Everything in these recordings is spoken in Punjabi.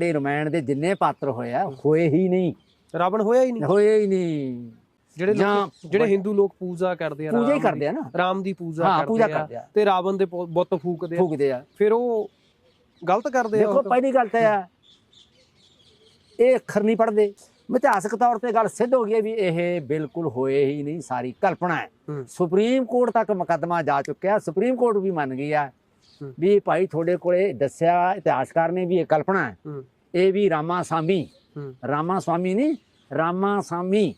ਜਿਹੜੇ ਰਮਾਇਣ ਦੇ ਜਿੰਨੇ ਪਾਤਰ ਹੋਏ ਆ ਹੋਏ ਹੀ ਨਹੀਂ। ਰਾਵਣ ਹੋਇਆ ਹੀ ਨਹੀਂ। ਹੋਏ ਹੀ ਨਹੀਂ। ਜਿਹੜੇ ਲੋਕ ਜਿਹੜੇ ਹਿੰਦੂ ਲੋਕ ਪੂਜਾ ਕਰਦੇ ਆ ਪੂਜਾ ਹੀ ਰਾਮ ਕਰਦੇ ਦੀ- ਆ ਨਾ। ਰਾਮ ਦੀ ਪੂਜਾ ਕਰਦੇ ਪੂਜਾ ਆ ਕਰਦੇ ਆ। ਤੇ ਰਾਵਣ ਦੇ ਬੁੱਤ ਫੂਕਦੇ ਆ। ਫੂਕਦੇ ਆ। ਫਿਰ ਉਹ ਗਲਤ ਕਰਦੇ ਆ ਦੇਖੋ। ਪਹਿਲੀ ਗੱਲ ਤਾਂ ਇਹ ਆ। ਇਹ ਅੱਖਰ ਨਹੀਂ ਪੜਦੇ ਮਿਥਿਹਾਸਕ ਤੌਰ ਤੇ ਗੱਲ ਸਿੱਧ ਹੋ ਗਈ ਵੀ ਇਹ ਬਿਲਕੁਲ ਹੋਏ ਹੀ ਨਹੀਂ ਸਾਰੀ ਕਲਪਨਾ ਹੈ। ਸੁਪਰੀਮ ਕੋਰਟ ਤੱਕ ਮੁਕੱਦਮਾ ਜਾ ਚੁੱਕਿਆ। ਸੁਪਰੀਮ ਕੋਰਟ ਵੀ ਮੰਨ ਗਈ ਆ। ਵੀ ਭਾਈ ਤੁਹਾਡੇ ਕੋਲੇ ਦੱਸਿਆ ਇਤਿਹਾਸਕਾਰ ਨੇ ਵੀ ਇਹ ਕਲਪਨਾ ਹੈ। ਇਹ ਵੀ ਰਾਮਾ ਸਾਮੀ। ਰਾਮਾ ਸਵਾਮੀ ਨਹੀਂ ਰਾਮਾ ਸਾਮੀ।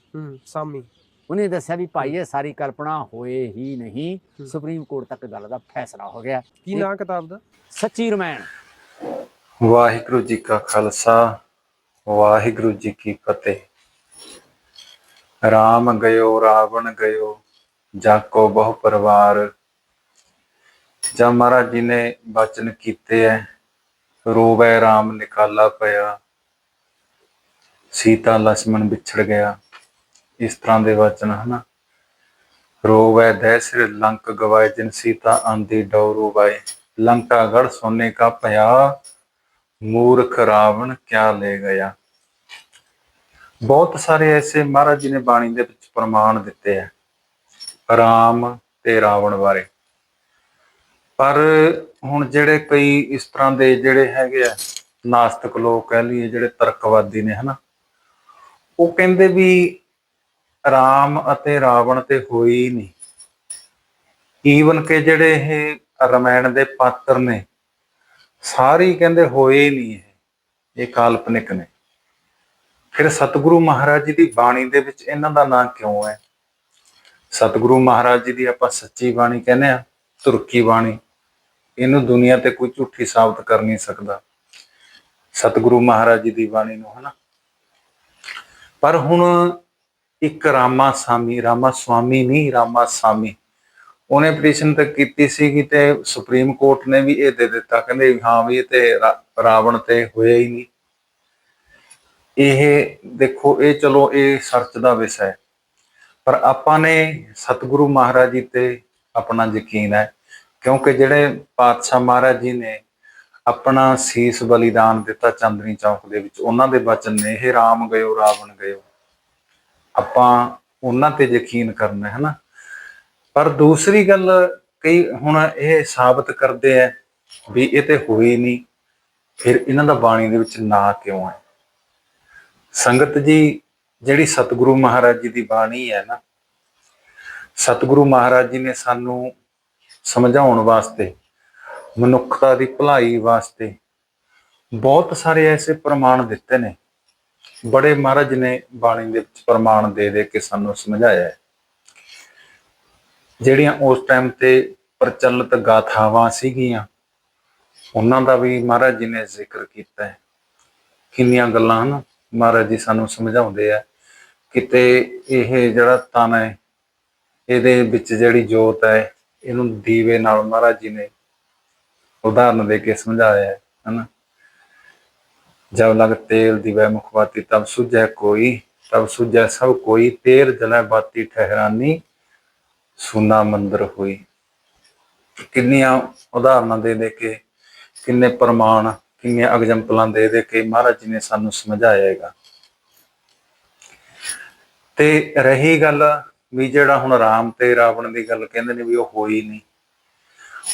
ਸਾਮੀ। ਉਹਨੇ ਦੱਸਿਆ ਵੀ ਭਾਈ ਇਹ ਸਾਰੀ ਕਲਪਨਾ ਹੋਏ ਹੀ ਨਹੀਂ। ਸੁਪਰੀਮ ਕੋਰਟ ਤੱਕ ਗੱਲ ਦਾ ਫੈਸਲਾ ਹੋ ਗਿਆ। ਕੀ ਨਾਂ ਕਿਤਾਬ ਦਾ? ਸੱਚੀ ਰਮਾਇਣ। ਵਾਹਿਗੁਰੂ ਜੀ ਕਾ ਖਾਲਸਾ ਵਾਹਿਗੁਰੂ ਜੀ ਕੀ ਫਤਿਹ। ਰਾਮ ਗਇਓ ਰਾਵਣ ਗਇਓ ਜਾਕੋ ਬਹੁ ਪਰਿਵਾਰ। ਜਾਂ ਮਹਾਰਾਜ ਜੀ ਨੇ ਬਚਨ ਕੀਤੇ ਐ। ਰੋਵੇ ਰਾਮ ਨਿਕਾਲਾ ਪਿਆ। ਸੀਤਾ ਲక్ష్మణ ਵਿਛੜ ਗਿਆ। ਇਸ ਤਰ੍ਹਾਂ ਦੇ ਵਚਨ ਹਨਾ? ਰੋਵੇ ਸਿਰ ਲੰਕ ਗਵਾਏ ਜਿਨ ਸੀਤਾ ਆਂਦੀ ਡੌਰੂ ਵਾਏ ਲੰਕਾ ਗੜ ਸੋਨੇ ਕਾ ਭਇਆ, ਮੂਰਖ ਰਾਵਣ ਕਿਆ ਲੈ ਗਿਆ। ਬਹੁਤ ਸਾਰੇ ਐਸੇ ਮਹਾਰਾਜ ਜੀ ਨੇ ਬਾਣੀ ਦੇ ਵਿੱਚ ਪ੍ਰਮਾਣ ਦਿੱਤੇ ਆ ਰਾਮ ਤੇ ਰਾਵਣ ਬਾਰੇ। ਪਰ ਹੁਣ ਜਿਹੜੇ ਕਈ ਇਸ ਤਰ੍ਹਾਂ ਦੇ ਜਿਹੜੇ ਹੈਗੇ ਆ ਨਾਸਤਿਕ ਲੋਕ ਕਹਿ ਲਈਏ, ਜਿਹੜੇ ਤਰਕਵਾਦੀ ਨੇ, ਹਨਾ, ਉਹ ਕਹਿੰਦੇ ਵੀ ਰਾਮ ਅਤੇ ਰਾਵਣ ਤੇ ਹੋਈ ਹੀ ਨਹੀਂ। ਈਵਨ ਕਿ ਜਿਹੜੇ ਇਹ ਰਮਾਇਣ ਦੇ ਪਾਤਰ ਨੇ, ਸਾਰੇ ਕਹਿੰਦੇ ਹੋਏ ਨਹੀਂ ਇਹ ਇਹ ਕਾਲਪਨਿਕ ਨੇ। ਫਿਰ ਸਤਿਗੁਰੂ ਮਹਾਰਾਜ ਜੀ ਦੀ ਬਾਣੀ ਦੇ ਵਿੱਚ ਇਹਨਾਂ ਦਾ ਨਾਂ ਕਿਉਂ ਹੈ? ਸਤਿਗੁਰੂ ਮਹਾਰਾਜ ਜੀ ਦੀ ਆਪਾਂ ਸੱਚੀ ਬਾਣੀ ਕਹਿੰਦੇ ਆ, ਤੁਰਕੀ ਬਾਣੀ। ਇਹਨੂੰ ਦੁਨੀਆ ਤੇ ਕੋਈ ਝੂਠੀ ਸਾਬਤ ਕਰ ਨਹੀਂ ਸਕਦਾ। ਸਤਿਗੁਰੂ ਮਹਾਰਾਜ ਜੀ ਦੀ ਬਾਣੀ ਨੂੰ, ਹਨਾ? ਪਰ ਹੁਣ ਇੱਕ ਰਾਮਾ ਸਾਮੀ, ਰਾਮਾ ਸਵਾਮੀ ਨਹੀਂ, ਰਾਮਾ ਸਾਮੀ। ਉਹਨੇ ਪਟੀਸ਼ਨ ਤੱਕ ਕੀਤੀ ਸੀਗੀ ਤੇ ਸੁਪਰੀਮ ਕੋਰਟ ਨੇ ਵੀ ਇਹ ਦੇ ਦਿੱਤਾ, ਕਹਿੰਦੇ ਹਾਂ ਵੀ ਇਹ ਤੇ ਰਾਵਣ ਤੇ ਹੋਇਆ ਹੀ ਨਹੀਂ। ਇਹ ਦੇਖੋ, ਇਹ ਚਲੋ, ਇਹ ਸਰਚ ਦਾ ਵਿਸ਼ਾ ਹੈ। ਪਰ ਆਪਾਂ ਨੇ ਸਤਿਗੁਰੂ ਮਹਾਰਾਜ ਜੀ ਤੇ ਆਪਣਾ ਯਕੀਨ ਹੈ। ਕਿਉਂਕਿ ਜਿਹੜੇ ਪਾਤਸ਼ਾਹ ਮਹਾਰਾਜ ਜੀ ਨੇ ਆਪਣਾ ਸੀਸ ਬਲੀਦਾਨ ਦਿੱਤਾ ਚੰਦਨੀ ਚੌਕ ਦੇ ਵਿੱਚ, ਉਹਨਾਂ ਦੇ ਬਚਨ ਨੇ ਇਹ ਰਾਮ ਗਇਓ, ਰਾਵਣ ਗਇਓ। ਆਪਾਂ ਉਹਨਾਂ ਤੇ ਯਕੀਨ ਕਰਨਾ ਹੈ ਨਾ। ਪਰ ਦੂਸਰੀ ਗੱਲ ਕਈ ਹੁਣ ਇਹ ਸਾਬਤ ਕਰਦੇ ਆ ਵੀ ਇਹ ਤੇ ਹੋਈ ਨਹੀਂ, ਫਿਰ ਇਹਨਾਂ ਦਾ ਬਾਣੀ ਦੇ ਵਿੱਚ ਨਾ ਕਿਉਂ ਹੈ? ਸੰਗਤ ਜੀ, ਜਿਹੜੀ ਸਤਿਗੁਰੂ ਮਹਾਰਾਜ ਜੀ ਦੀ ਬਾਣੀ ਹੈ ਨਾ, ਸਤਿਗੁਰੂ ਮਹਾਰਾਜ ਜੀ ਨੇ ਸਾਨੂੰ ਸਮਝਾਉਣ ਵਾਸਤੇ, ਮਨੁੱਖਤਾ ਦੀ ਭਲਾਈ ਵਾਸਤੇ ਬਹੁਤ ਸਾਰੇ ਐਸੇ ਪ੍ਰਮਾਣ ਦਿੱਤੇ ਨੇ। ਬੜੇ ਮਹਾਰਾਜ ਨੇ ਬਾਣੀ ਦੇ ਵਿੱਚ ਪ੍ਰਮਾਣ ਦੇ ਦੇ ਕੇ ਸਾਨੂੰ ਸਮਝਾਇਆ ਹੈ। ਜਿਹੜੀਆਂ ਉਸ ਟਾਈਮ ਤੇ ਪ੍ਰਚਲਿਤ ਗਾਥਾਵਾਂ ਸੀਗੀਆਂ, ਉਹਨਾਂ ਦਾ ਵੀ ਮਹਾਰਾਜ ਜੀ ਨੇ ਜ਼ਿਕਰ ਕੀਤਾ ਹੈ। ਕਿੰਨੀਆਂ ਗੱਲਾਂ ਹਨ, ਮਹਾਰਾਜ ਜੀ ਸਾਨੂੰ ਸਮਝਾਉਂਦੇ ਆ। ਕਿਤੇ ਇਹ ਜਿਹੜਾ ਤਨ ਹੈ, ਇਹਦੇ ਵਿੱਚ ਜਿਹੜੀ ਜੋਤ ਹੈ ਇਹਨੂੰ ਦੀਵੇ ਨਾਲ ਮਹਾਰਾਜ ਜੀ ਨੇ ਉਦਾਹਰਨ ਦੇ ਕੇ ਸਮਝਾਇਆ ਹੈ, ਹਨਾ? ਜਬ ਲਗ ਤੇਲ ਦਿਵੈ ਮੁਖਵਾਤੀ ਤਬ ਸੁਝੈ ਕੋਈ, ਤਬ ਸੁਝੈ ਸਭ ਕੋਈ, ਤੇਰ ਜਲੈ ਬਾਤੀ ਠਹਿਰਾਨੀ, ਸੁਨਾ ਮੰਦਰ ਹੋਈ। ਕਿੰਨੀਆਂ ਉਦਾਹਰਨਾਂ ਦੇ ਦੇ ਕੇ, ਕਿੰਨੇ ਪ੍ਰਮਾਣ, ਕਿੰਨੀਆਂ ਐਗਜ਼ਾਮਪਲਾਂ ਦੇ ਦੇ ਕੇ ਮਹਾਰਾਜ ਜੀ ਨੇ ਸਾਨੂੰ ਸਮਝਾਇਆ ਹੈਗਾ। ਤੇ ਰਹੀ ਗੱਲ ਵੀ ਜਿਹੜਾ ਹੁਣ ਰਾਮ ਤੇ ਰਾਵਣ ਦੀ ਗੱਲ ਕਹਿੰਦੇ ਨੇ ਵੀ ਉਹ ਹੋਈ ਨਹੀਂ।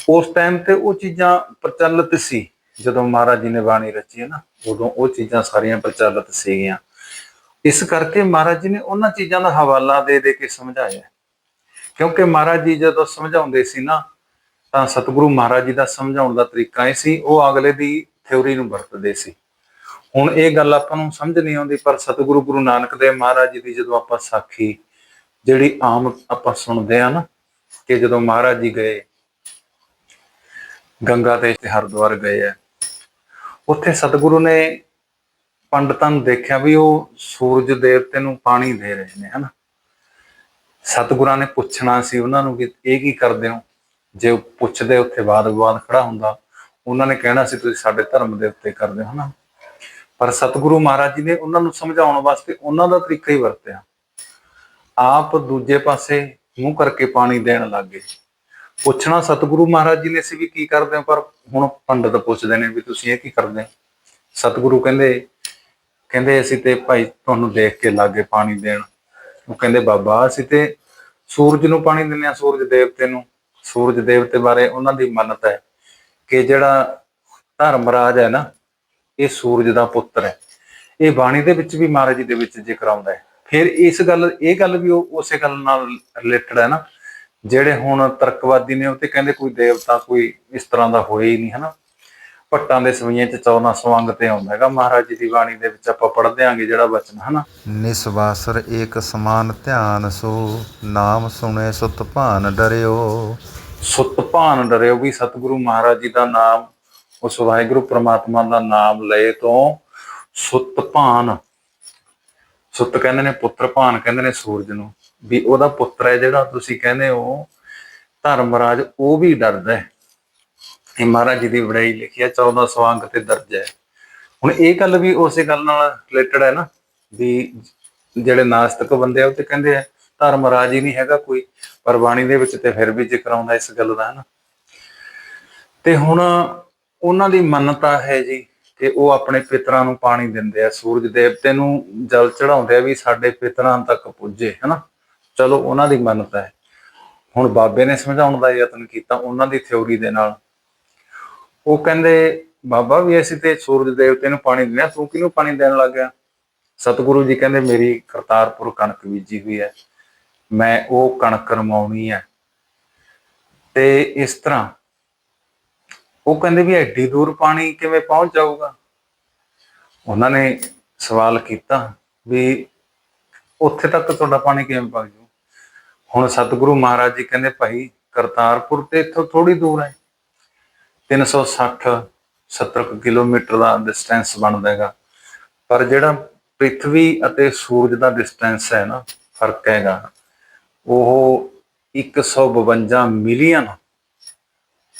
ਉਸ ਟਾਈਮ ਤੇ ਉਹ ਚੀਜ਼ਾਂ ਪ੍ਰਚਲਿਤ ਸੀ, ਜਦੋਂ ਮਹਾਰਾਜ ਜੀ ਨੇ ਬਾਣੀ ਰਚੀ ਹੈ ਨਾ, ਉਦੋਂ ਉਹ ਚੀਜ਼ਾਂ ਸਾਰੀਆਂ ਪ੍ਰਚਲਿਤ ਸੀਗੀਆਂ। ਇਸ ਕਰਕੇ ਮਹਾਰਾਜ ਜੀ ਨੇ ਉਹਨਾਂ ਚੀਜ਼ਾਂ ਦਾ ਹਵਾਲਾ ਦੇ ਦੇ ਕੇ ਸਮਝਾਇਆ ਕਿਉਂਕਿ ਮਹਾਰਾਜ ਜੀ ਜਦੋਂ ਸਮਝਾਉਂਦੇ ਸੀ ਨਾ, ਤਾਂ ਸਤਿਗੁਰੂ ਮਹਾਰਾਜ ਜੀ ਦਾ ਸਮਝਾਉਣ ਦਾ ਤਰੀਕਾ ਇਹ ਸੀ, ਉਹ ਅਗਲੇ ਦੀ ਥਿਉਰੀ ਨੂੰ ਵਰਤਦੇ ਸੀ। ਹੁਣ ਇਹ ਗੱਲ ਆਪਾਂ ਨੂੰ ਸਮਝ ਨਹੀਂ ਆਉਂਦੀ, ਪਰ ਸਤਿਗੁਰੂ ਗੁਰੂ ਨਾਨਕ ਦੇਵ ਮਹਾਰਾਜ ਜੀ ਦੀ ਜਦੋਂ ਆਪਾਂ ਸਾਖੀ ਜਿਹੜੀ ਆਮ ਆਪਾਂ ਸੁਣਦੇ ਆ ਨਾ ਕਿ ਜਦੋਂ ਮਹਾਰਾਜ ਜੀ ਗਏ, ਗੰਗਾ ਤੇ ਹਰਿਦੁਆਰ ਗਏ ਆ, ਉੱਥੇ ਸਤਿਗੁਰੂ ਨੇ ਪੰਡਤਾਂ ਨੂੰ ਦੇਖਿਆ ਵੀ ਉਹ ਸੂਰਜ ਦੇਵਤੇ ਨੂੰ ਪਾਣੀ ਦੇ ਰਹੇ ਨੇ, ਹਨਾ? ਸਤਿਗੁਰਾਂ ਨੇ ਪੁੱਛਣਾ ਸੀ ਉਹਨਾਂ ਨੂੰ ਕਿ ਇਹ ਕੀ ਕਰਦੇ ਹੋ? ਜੇ ਉਹ ਪੁੱਛਦੇ ਉੱਥੇ ਵਾਦ ਵਿਵਾਦ ਖੜਾ ਹੁੰਦਾ, ਉਹਨਾਂ ਨੇ ਕਹਿਣਾ ਸੀ ਤੁਸੀਂ ਸਾਡੇ ਧਰਮ ਦੇ ਉੱਤੇ ਕਰਦੇ ਹੋ, ਹਨਾ? ਪਰ ਸਤਿਗੁਰੂ ਮਹਾਰਾਜ ਜੀ ਨੇ ਉਹਨਾਂ ਨੂੰ ਸਮਝਾਉਣ ਵਾਸਤੇ ਉਹਨਾਂ ਦਾ ਤਰੀਕਾ ਹੀ ਵਰਤਿਆ। ਆਪ ਦੂਜੇ ਪਾਸੇ ਮੂੰਹ ਕਰਕੇ ਪਾਣੀ ਦੇਣ ਲੱਗੇ ਪੁੱਛਣਾ ਸਤਿਗੁਰੂ ਮਹਾਰਾਜ ਜੀ ਨੇ ਸੀ ਵੀ ਕੀ ਕਰਦੇ ਹੋ, ਪਰ ਹੁਣ ਪੰਡਤ ਪੁੱਛਦੇ ਨੇ ਵੀ ਤੁਸੀਂ ਇਹ ਕੀ ਕਰਦੇ ਸਤਿਗੁਰੂ ਕਹਿੰਦੇ ਕਹਿੰਦੇ ਅਸੀਂ ਤੇ ਭਾਈ ਤੁਹਾਨੂੰ ਦੇਖ ਕੇ ਲਾਗੇ ਪਾਣੀ ਦੇਣ। ਉਹ ਕਹਿੰਦੇ, ਬਾਬਾ ਅਸੀਂ ਤੇ ਸੂਰਜ ਨੂੰ ਪਾਣੀ ਦਿੰਦੇ ਆ ਸੂਰਜ ਦੇਵਤੇ ਨੂੰ। ਸੂਰਜ ਦੇਵਤੇ ਬਾਰੇ ਉਹਨਾਂ ਦੀ ਮੰਨਤ ਹੈ ਕਿ ਜਿਹੜਾ ਧਰਮਰਾਜ ਹੈ ਨਾ, ਇਹ ਸੂਰਜ ਦਾ ਪੁੱਤਰ ਹੈ। ਇਹ ਬਾਣੀ ਦੇ ਵਿੱਚ ਵੀ ਮਹਾਰਾਜ ਜੀ ਦੇ ਵਿੱਚ ਜ਼ਿਕਰ ਆਉਂਦਾ ਹੈ। ਫਿਰ ਇਸ ਗੱਲ ਇਹ ਗੱਲ ਵੀ ਉਹ ਉਸੇ ਗੱਲ ਨਾਲ ਰਿਲੇਟਡ ਹੈ ਨਾ ਜਿਹੜੇ ਹੁਣ ਤਰਕਵਾਦੀ ਨੇ ਉਹ ਤੇ ਕਹਿੰਦੇ ਕੋਈ ਦੇਵਤਾ ਕੋਈ ਇਸ ਤਰ੍ਹਾਂ ਦਾ ਹੋਇਆ ਹੀ ਨਹੀਂ ਹਨਾ। ਭੱਟਾਂ ਦੇ ਸਵਈਆਂ ਚ 14 ਸਵੰਗ ਤੇ ਆਉਂਦਾ ਹੈਗਾ ਮਹਾਰਾਜ ਜੀ ਦੀ ਬਾਣੀ ਦੇ ਵਿੱਚ ਆਪਾਂ ਪੜ੍ਹਦੇ ਆਂਗੇ ਜਿਹੜਾ ਬਚਨ ਹਨਾ। ਨਿਸਵਾਸਰ ਏਕ ਸਮਾਨ ਧਿਆਨ ਸੋ ਨਾਮ ਸੁਣੇ ਸੁਤ ਭਾਨ ਡਰਿਓ। ਸੁੱਤ ਭਾਨ ਡਰਿਓ ਵੀ ਸਤਿਗੁਰੂ ਮਹਾਰਾਜ ਜੀ ਦਾ ਨਾਮ ਉਸ ਵਾਹਿਗੁਰੂ ਪ੍ਰਮਾਤਮਾ ਦਾ ਨਾਮ ਲਏ ਤੋਂ ਸੁੱਤ ਭਾਨ ਸੁੱਤ ਕਹਿੰਦੇ ਨੇ, ਪੁੱਤਰ ਭਾਨ ਕਹਿੰਦੇ ਨੇ ਸੂਰਜ ਨੂੰ, ਵੀ ਉਹਦਾ ਪੁੱਤਰ ਹੈ ਜਿਹੜਾ ਤੁਸੀਂ ਕਹਿੰਦੇ ਹੋ, ਧਰਮਰਾਜ, ਉਹ ਵੀ ਡਰਦਾ ਹੈ। ਇਹ ਮਹਾਰਾਜ ਜੀ ਦੀ ਬੜਾਈ ਲਿਖੀ ਹੈ 14 ਸਵਾਂਗ ਤੇ ਦਰਜ ਹੈ। ਹੁਣ ਇਹ ਗੱਲ ਵੀ ਉਸੇ ਗੱਲ ਨਾਲ ਰਿਲੇਟਡ ਹੈ ਨਾ, ਵੀ ਜਿਹੜੇ ਨਾਸਤਕ ਬੰਦੇ ਆ, ਉਹ ਤੇ ਕਹਿੰਦੇ ਆ, ਧਰਮਰਾਜ ਹੀ ਨਹੀਂ ਹੈਗਾ ਕੋਈ, ਪਰ ਬਾਣੀ ਦੇ ਵਿੱਚ ਤੇ ਫਿਰ ਵੀ ਜ਼ਿਕਰ ਆਉਂਦਾ ਇਸ ਗੱਲ ਦਾ, ਹੈ ਨਾ। ਤੇ ਹੁਣ ਉਹਨਾਂ ਦੀ ਮੰਨਤਾ ਹੈ ਜੀ ਤੇ ਉਹ ਆਪਣੇ ਪਿਤਰਾਂ ਨੂੰ ਪਾਣੀ ਦਿੰਦੇ ਆ, ਸੂਰਜ ਦੇਵਤੇ ਨੂੰ ਜਲ ਚੜਾਉਂਦੇ ਆ ਵੀ ਸਾਡੇ ਪਿਤਰਾਂ ਤੱਕ ਪੁੱਜੇ, ਹਨਾ? ਚਲੋ, ਉਹਨਾਂ ਦੀ ਮੰਨਤਾ ਹੈ। ਹੁਣ ਬਾਬੇ ਨੇ ਸਮਝਾਉਣ ਦਾ ਯਤਨ ਕੀਤਾ ਉਹਨਾਂ ਦੀ ਥਿਉਰੀ ਦੇ ਨਾਲ। ਉਹ ਕਹਿੰਦੇ, ਬਾਬਾ ਵੀ ਅਸੀਂ ਤੇ ਸੂਰਜ ਦੇਵਤੇ ਨੂੰ ਪਾਣੀ ਦਿੰਦੇ ਆ, ਤੂੰ ਕਿਹਨੂੰ ਪਾਣੀ ਦੇਣ ਲੱਗ ਗਿਆ? ਸਤਿਗੁਰੂ ਜੀ ਕਹਿੰਦੇ, ਮੇਰੀ ਕਰਤਾਰਪੁਰ ਕਣਕ ਬੀਜੀ ਹੋਈ ਹੈ। ਮੈਂ ਉਹ ਕਣਕ ਰਮਾਉਣੀ ਹੈ। ਤੇ ਇਸ ਤਰ੍ਹਾਂ ਉਹ ਕਹਿੰਦੇ ਵੀ ਐਡੀ ਦੂਰ ਪਾਣੀ ਕਿਵੇਂ ਪਹੁੰਚ ਜਾਊਗਾ? ਉਹਨਾਂ ਨੇ ਸਵਾਲ ਕੀਤਾ ਵੀ ਉੱਥੇ ਤੱਕ ਤੁਹਾਡਾ ਪਾਣੀ ਕਿਵੇਂ ਪਹੁੰਚ ਜਾਊ? ਹੁਣ ਸਤਿਗੁਰੂ ਮਹਾਰਾਜ ਜੀ ਕਹਿੰਦੇ ਭਾਈ ਕਰਤਾਰਪੁਰ ਤੇ ਇੱਥੋਂ ਥੋੜੀ ਦੂਰ ਹੈ। 360 70 ਕੁ ਕਿਲੋਮੀਟਰ ਦਾ ਡਿਸਟੈਂਸ ਬਣਦਾ ਹੈਗਾ। ਪਰ ਜਿਹੜਾ ਪ੍ਰithvi ਅਤੇ ਸੂਰਜ ਦਾ ਡਿਸਟੈਂਸ ਹੈ ਨਾ, ਫ਼ਰਕ ਹੈਗਾ। ਉਹ 152 ਮਿਲੀਅਨ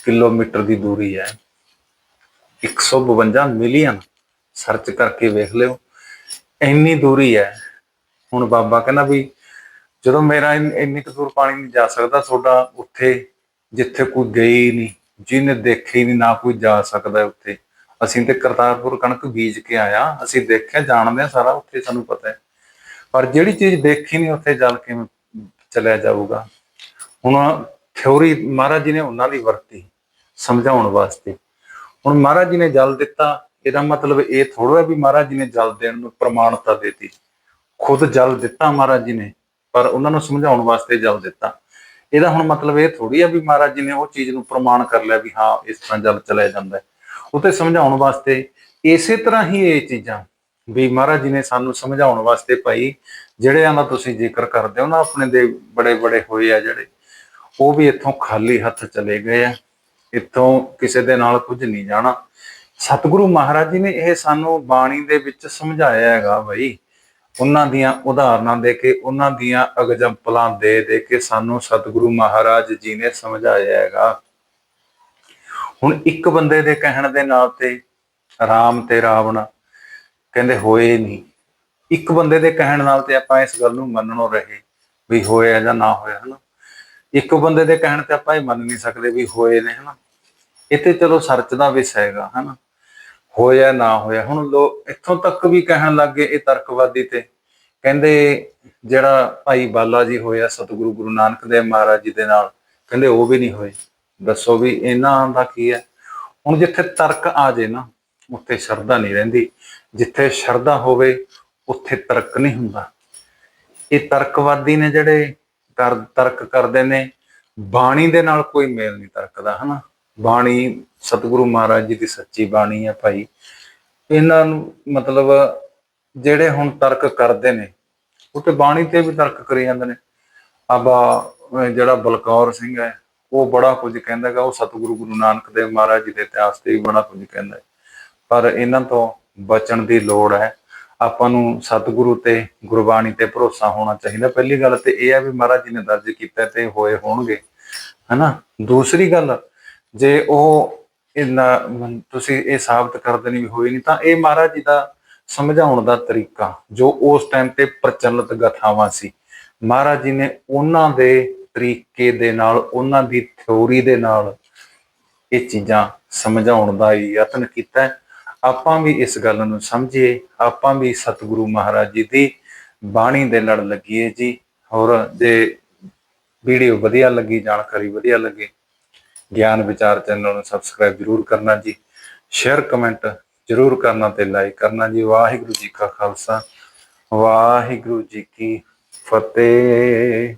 ਕਿਲੋਮੀਟਰ ਦੀ ਦੂਰੀ ਹੈ। 152 ਮਿਲੀਅਨ ਸਰਚ ਕਰਕੇ ਵੇਖ ਲਿਓ। ਇੰਨੀ ਦੂਰੀ ਹੈ। ਹੁਣ ਬਾਬਾ ਕਹਿੰਦਾ ਵੀ ਜਦੋਂ ਮੇਰਾ ਇੰਨੀ ਕੁ ਦੂਰ ਪਾਣੀ ਨਹੀਂ ਜਾ ਸਕਦਾ, ਤੁਹਾਡਾ ਉੱਥੇ ਜਿੱਥੇ ਕੋਈ ਗਈ ਨਹੀਂ, ਜਿਹਨੇ ਦੇਖੀ ਨਹੀਂ, ਨਾ ਕੋਈ ਜਾ ਸਕਦਾ ਉੱਥੇ। ਅਸੀਂ ਤੇ ਕਰਤਾਰਪੁਰ ਕਣਕ ਬੀਜ ਕੇ ਆਇਆ ਅਸੀਂ ਦੇਖਿਆ, ਜਾਣਦੇ ਆ ਸਾਰਾ, ਉੱਥੇ ਸਾਨੂੰ ਪਤਾ ਹੈ। ਪਰ ਜਿਹੜੀ ਚੀਜ਼ ਦੇਖੀ ਨਹੀਂ, ਉੱਥੇ ਜਲ ਕਿਵੇਂ ਚਲਿਆ ਜਾਊਗਾ। ਹੁਣ ਥਿਉਰੀ ਮਹਾਰਾਜ ਜੀ ਨੇ ਉਹਨਾਂ ਦੀ ਵਰਤੀ। ਸਮਝਾਉਣ ਵਾਸਤੇ। ਹੁਣ ਮਹਾਰਾਜ ਜੀ ਨੇ ਜਲ ਦਿੱਤਾ, ਇਹਦਾ ਮਤਲਬ ਇਹ ਥੋੜਾ ਹੈ ਵੀ ਮਹਾਰਾਜ ਜੀ ਨੇ ਜਲ ਦੇਣ ਨੂੰ ਪ੍ਰਮਾਣਤਾ ਦਿੱਤੀ। ਖੁਦ ਜਲ ਦਿੱਤਾ ਮਹਾਰਾਜ ਜੀ ਨੇ, ਪਰ ਉਹਨਾਂ ਨੂੰ ਸਮਝਾਉਣ ਵਾਸਤੇ ਜਲ ਦਿੱਤਾ। ਇਹਦਾ ਹੁਣ ਮਤਲਬ ਇਹ ਥੋੜੀ ਆ ਵੀ ਮਹਾਰਾਜ ਜੀ ਨੇ ਉਹ ਚੀਜ਼ ਨੂੰ ਪ੍ਰਮਾਣ ਕਰ ਲਿਆ ਵੀ ਹਾਂ, ਇਸ ਤਰ੍ਹਾਂ ਜਲ ਚਲਿਆ ਜਾਂਦਾ ਹੈ। ਉਹ ਤੇ ਸਮਝਾਉਣ ਵਾਸਤੇ ਇਸੇ ਤਰ੍ਹਾਂ ਹੀ ਇਹ ਚੀਜ਼ਾਂ ਵੀ ਮਹਾਰਾਜ ਜੀ ਨੇ ਸਾਨੂੰ ਸਮਝਾਉਣ ਵਾਸਤੇ ਭਾਈ, ਜਿਹੜਿਆਂ ਦਾ ਤੁਸੀਂ ਜ਼ਿਕਰ ਕਰਦੇ ਹੋ ਨਾ, ਆਪਣੇ ਦੇ ਬੜੇ ਬੜੇ ਹੋਏ ਆ ਜਿਹੜੇ, ਉਹ ਵੀ ਇੱਥੋਂ ਖਾਲੀ ਹੱਥ ਚਲੇ ਗਏ ਆ। ਇੱਥੋਂ ਕਿਸੇ ਦੇ ਨਾਲ ਕੁਝ ਨਹੀਂ ਜਾਣਾ। ਸਤਿਗੁਰੂ ਮਹਾਰਾਜ ਜੀ ਨੇ ਇਹ ਸਾਨੂੰ ਬਾਣੀ ਦੇ ਵਿੱਚ ਸਮਝਾਇਆ ਹੈਗਾ ਭਾਈ ਉਹਨਾਂ ਦੀਆਂ ਉਦਾਹਰਨਾਂ ਦੇ ਕੇ, ਉਹਨਾਂ ਦੀਆਂ ਐਗਜ਼ਾਮਪਲਾਂ ਦੇ ਦੇ ਕੇ ਸਾਨੂੰ ਸਤਿਗੁਰੂ ਮਹਾਰਾਜ ਜੀ ਨੇ ਸਮਝਾਇਆ ਹੈਗਾ। ਹੁਣ ਇੱਕ ਬੰਦੇ ਦੇ ਕਹਿਣ ਦੇ ਨਾਲ ਤੇ ਰਾਮ ਤੇ ਰਾਵਣ ਕਹਿੰਦੇ ਹੋਏ ਨਹੀਂ। ਇੱਕ ਬੰਦੇ ਦੇ ਕਹਿਣ ਨਾਲ ਤੇ ਆਪਾਂ ਇਸ ਗੱਲ ਨੂੰ ਮੰਨਣੋਂ ਰਹੇ ਵੀ ਹੋਇਆ ਜਾਂ ਨਾ ਹੋਇਆ, ਹਨਾ? ਇੱਕ ਬੰਦੇ ਦੇ ਕਹਿਣ ਤੇ ਆਪਾਂ ਇਹ ਮੰਨ ਨਹੀਂ ਸਕਦੇ ਵੀ ਹੋਏ ਨੇ, ਹਨਾ? ਇਹ ਤੇ ਚਲੋ ਸਰਚ ਦਾ ਵਿਸ਼ਾ ਹੈਗਾ, ਹਨਾ? ਹੋਇਆ, ਨਾ ਹੋਇਆ, ਹੁਣ ਲੋਕ ਇੱਥੋਂ ਤੱਕ ਵੀ ਕਹਿਣ ਲੱਗੇ ਇਹ ਤਰਕਵਾਦੀ ਤੇ। ਕਹਿੰਦੇ ਜਿਹੜਾ ਭਾਈ ਬਾਲਾ ਜੀ ਹੋਇਆ ਸਤਿਗੁਰੂ ਗੁਰੂ ਨਾਨਕ ਦੇਵ ਮਹਾਰਾਜ ਜੀ ਦੇ ਨਾਲ, ਕਹਿੰਦੇ ਉਹ ਵੀ ਨਹੀਂ ਹੋਏ। ਦੱਸੋ ਵੀ ਇਹਨਾਂ ਦਾ ਕੀ ਹੈ? ਹੁਣ ਜਿੱਥੇ ਤਰਕ ਆ ਜੇ ਨਾ, ਉੱਥੇ ਸ਼ਰਧਾ ਨਹੀਂ ਰਹਿੰਦੀ। ਜਿੱਥੇ ਸ਼ਰਧਾ ਹੋਵੇ, ਉੱਥੇ ਤਰਕ ਨਹੀਂ ਹੁੰਦਾ। ਇਹ ਤਰਕਵਾਦੀ ਨੇ ਜਿਹੜੇ ਕਰ ਤਰਕ ਕਰਦੇ ਨੇ। ਬਾਣੀ ਦੇ ਨਾਲ ਕੋਈ ਮੇਲ ਨਹੀਂ ਤਰਕਦਾ, ਹਨਾ? ਬਾਣੀ ਸਤਿਗੁਰੂ ਮਹਾਰਾਜ ਜੀ ਦੀ ਸੱਚੀ ਬਾਣੀ ਹੈ ਭਾਈ। ਇਹਨਾਂ ਨੂੰ ਮਤਲਬ ਜਿਹੜੇ ਹੁਣ ਤਰਕ ਕਰਦੇ ਨੇ, ਉਹ ਤੇ ਬਾਣੀ ਤੇ ਵੀ ਤਰਕ ਕਰੀ ਜਾਂਦੇ ਨੇ। ਆਬਾ ਜਿਹੜਾ ਬਲਕੌਰ ਸਿੰਘ ਹੈ, ਉਹ ਬੜਾ ਕੁਝ ਕਹਿੰਦਾ ਹੈਗਾ, ਉਹ ਸਤਿਗੁਰੂ ਗੁਰੂ ਨਾਨਕ ਦੇਵ ਮਹਾਰਾਜ ਜੀ ਦੇ ਇਤਿਹਾਸ ਤੇ ਵੀ ਬੜਾ ਕੁਝ ਕਹਿੰਦਾ ਪਰ ਇਹਨਾਂ ਤੋਂ ਬਚਣ ਦੀ ਲੋੜ ਹੈ। ਆਪਾਂ ਨੂੰ ਸਤਿਗੁਰੂ ਤੇ ਗੁਰਬਾਣੀ ਤੇ ਭਰੋਸਾ ਹੋਣਾ ਚਾਹੀਦਾ। ਪਹਿਲੀ ਗੱਲ ਤੇ ਇਹ ਹੈ ਵੀ ਮਹਾਰਾਜ ਜੀ ਨੇ ਦਰਜ ਕੀਤਾ ਤੇ ਹੋਏ ਹੋਣਗੇ, ਹਨਾ? ਦੂਸਰੀ ਗੱਲ, ਜੇ ਉਹ ਇਹਨਾਂ ਤੁਸੀਂ ਇਹ ਸਾਬਤ ਕਰ ਦੇਣੀ ਵੀ ਹੋਈ ਨਹੀਂ ਤਾਂ ਇਹ ਮਹਾਰਾਜ ਜੀ ਦਾ ਸਮਝਾਉਣ ਦਾ ਤਰੀਕਾ, ਜੋ ਉਸ ਟਾਈਮ ਤੇ ਪ੍ਰਚਲਿਤ ਗਥਾਵਾਂ ਸੀ। ਮਹਾਰਾਜ ਜੀ ਨੇ ਉਹਨਾਂ ਦੇ ਤਰੀਕੇ ਦੇ ਨਾਲ, ਉਹਨਾਂ ਦੀ ਥਿਉਰੀ ਦੇ ਨਾਲ ਇਹ ਚੀਜ਼ਾਂ ਸਮਝਾਉਣ ਦਾ ਯਤਨ ਕੀਤਾ। ਆਪਾਂ ਵੀ ਇਸ ਗੱਲ ਨੂੰ ਸਮਝੀਏ, ਆਪਾਂ ਵੀ ਸਤਿਗੁਰੂ ਮਹਾਰਾਜ ਜੀ ਦੀ ਬਾਣੀ ਦੇ ਲੜ ਲੱਗੀਏ ਜੀ। ਹੋਰ ਜੇ ਵੀਡੀਓ ਵਧੀਆ ਲੱਗੀ, ਜਾਣਕਾਰੀ ਵਧੀਆ ਲੱਗੇ, ਗਿਆਨ ਵਿਚਾਰ ਚੈਨਲ ਨੂੰ ਸਬਸਕ੍ਰਾਈਬ ਜਰੂਰ ਕਰਨਾ ਜੀ। ਸ਼ੇਅਰ, ਕਮੈਂਟ ਜਰੂਰ ਕਰਨਾ ਤੇ ਲਾਈਕ ਕਰਨਾ ਜੀ। ਵਾਹਿਗੁਰੂ ਜੀ ਕਾ ਖਾਲਸਾ, ਵਾਹਿਗੁਰੂ ਜੀ ਕੀ ਫਤਿਹ।